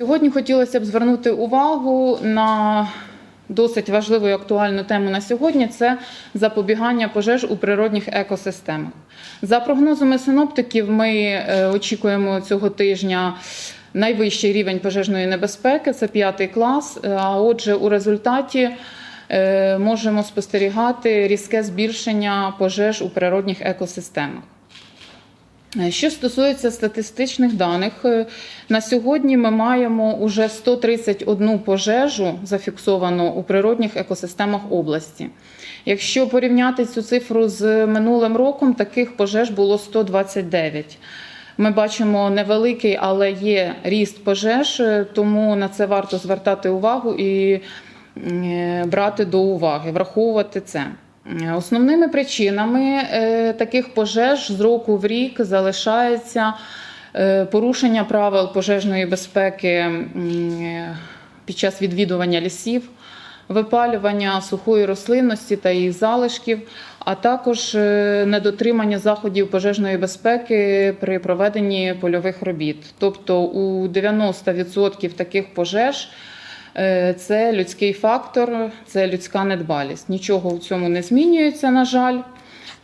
Сьогодні хотілося б звернути увагу на досить важливу і актуальну тему на сьогодні це запобігання пожеж у природних екосистемах. За прогнозами синоптиків, ми е, очікуємо цього тижня найвищий рівень пожежної небезпеки це п'ятий клас. А отже, у результаті е, можемо спостерігати різке збільшення пожеж у природних екосистемах. Е, Що стосується статистичних даних, е, на сьогодні ми маємо уже 131 пожежу зафіксовану у природних екосистемах області. Якщо порівняти цю цифру з минулим роком, таких пожеж було 129. Ми бачимо невеликий, але є ріст пожеж, е, тому на це варто звертати увагу і брати до уваги, враховувати це. Е, Основними причинами е, таких пожеж з року в рік залишається е, порушення правил пожежної безпеки під час відвідування лісів, випалювання сухої рослинності та її залишків, а також недотримання заходів пожежної безпеки при проведенні польових робіт. Тобто у 90% таких пожеж Це людський фактор, це людська недбалість. Нічого в цьому не змінюється, на жаль.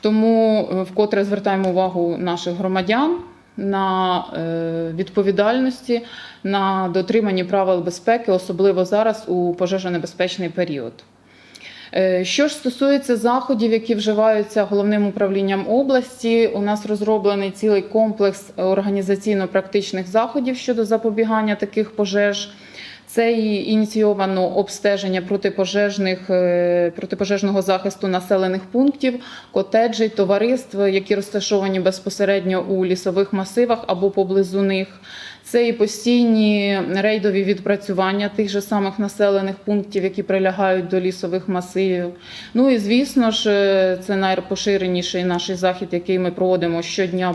Тому е, вкотре звертаємо увагу наших громадян на е, відповідальності, на дотриманні правил безпеки, особливо зараз у пожежонебезпечний період. Е, Що ж стосується заходів, які вживаються головним управлінням області, у нас розроблений цілий комплекс організаційно-практичних заходів щодо запобігання таких пожеж. Це і ініційовано обстеження протипожежних е, протипожежного захисту населених пунктів, котеджей, товариств, які розташовані безпосередньо у лісових масивах або поблизу них. Це і постійні рейдові відпрацювання тих же самих населених пунктів, які прилягають до лісових масивів. Ну і звісно ж, е, це найпоширеніший наш захід, який ми проводимо щодня.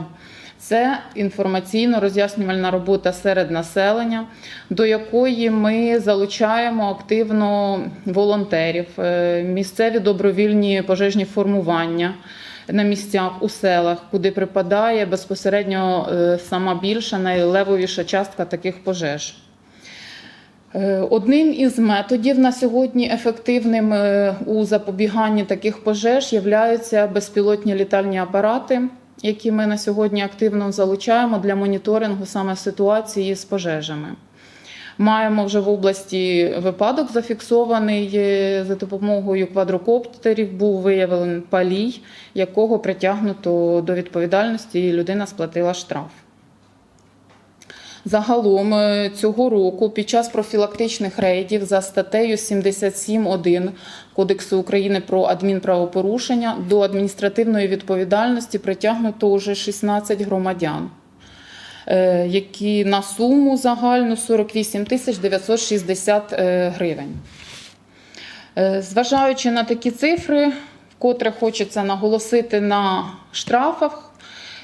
Це інформаційно-роз'яснювальна робота серед населення, до якої ми залучаємо активно волонтерів, е, місцеві добровільні пожежні формування на місцях у селах, куди припадає безпосередньо е, сама більша, найлевовіша частка таких пожеж. Е, Одним із методів на сьогодні ефективним у запобіганні таких пожеж являються безпілотні літальні апарати, які ми на сьогодні активно залучаємо для моніторингу саме ситуації з пожежами. Маємо вже в області випадок зафіксований е, за допомогою квадрокоптерів. Був виявлений палій, якого притягнуто до відповідальності, і людина сплатила штраф. Загалом е, цього року під час профілактичних рейдів за статтею 77.1 Кодексу України про адмінправопорушення до адміністративної відповідальності притягнуто вже 16 громадян, е, які на суму загальну 48 тисяч 960 е, гривень. Зважаючи на такі цифри, вкотре хочеться наголосити на штрафах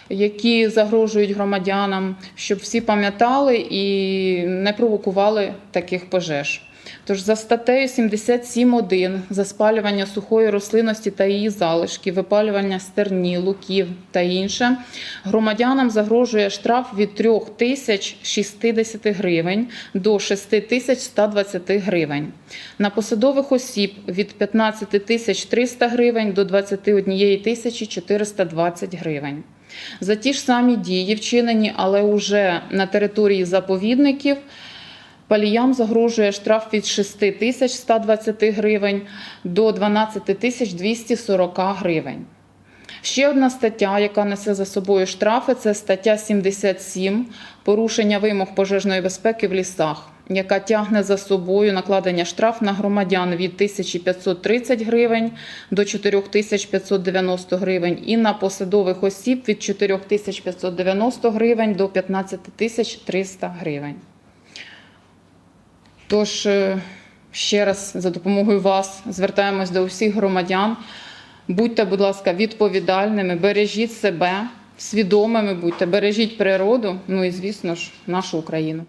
які загрожують громадянам, щоб всі пам'ятали і не провокували таких пожеж. Тож за статтею 77.1 за спалювання сухої рослинності та її залишки, випалювання стерні, луків та інше, громадянам загрожує штраф від 3 тисяч 60 гривень до 6 тисяч 120 гривень. На посадових осіб від 15 тисяч 300 гривень до 21 тисячі 420 гривень. За ті ж самі дії вчинені, але вже на території заповідників. Паліям загрожує штраф від 6 тисяч 120 гривень до 12 тисяч 240 гривень. Ще одна стаття, яка несе за собою штрафи, це стаття 77 порушення вимог пожежної безпеки в лісах, яка тягне за собою накладення штраф на громадян від 1530 гривень до 4590 гривень і на посадових осіб від 4590 гривень до 15300 гривень. Тож е, ще раз за допомогою вас звертаємось до усіх громадян. Будьте, будь ласка, відповідальними, бережіть себе, свідомими будьте, бережіть природу, ну і, звісно ж, нашу Україну.